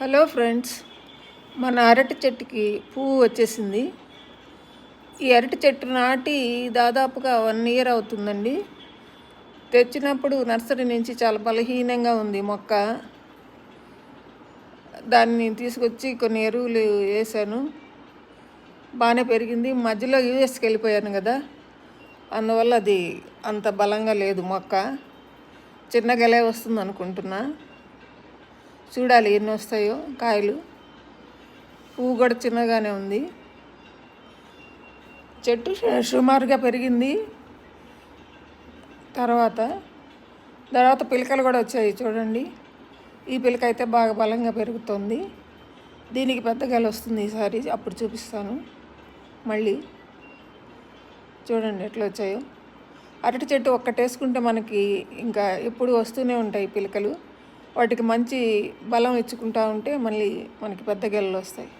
Hello friends మన అరటి చెట్టుకి పువ్వు వచ్చేసింది. ఈ అరటి చెట్టు నాటి దాదాపుగా వన్ ఇయర్ అవుతుందండి. తెచ్చినప్పుడు నర్సరీ నుంచి చాలా బలహీనంగా ఉంది మొక్క. దాన్ని తీసుకొచ్చి కొన్ని ఎరువులు వేసాను. బాగానే పెరిగింది. మధ్యలో యూఎస్కి వెళ్ళిపోయాను కదా. అందువల్ల అది అంత బలంగా లేదు మొక్క. చిన్న గలే వస్తుంది అనుకుంటున్నా. చూడాలి ఎన్ని వస్తాయో కాయలు. పువ్వు కూడా చిన్నగానే ఉంది. చెట్టు సుమారుగా పెరిగింది. తర్వాత తర్వాత పిలకలు కూడా వచ్చాయి చూడండి. ఈ పిలక అయితే బాగా బలంగా పెరుగుతుంది. దీనికి పెద్ద గల వస్తుంది ఈసారి అప్పుడు చూపిస్తాను. మళ్ళీ చూడండి ఎట్లా వచ్చాయో. అరటి చెట్టు ఒక్కటేసుకుంటే మనకి ఇంకా ఎప్పుడు వస్తూనే ఉంటాయి పిలకలు. వాటికి మంచి బలం ఇచ్చుకుంటా ఉంటే మళ్ళీ మనకి పెద్ద గెలలు వస్తాయి.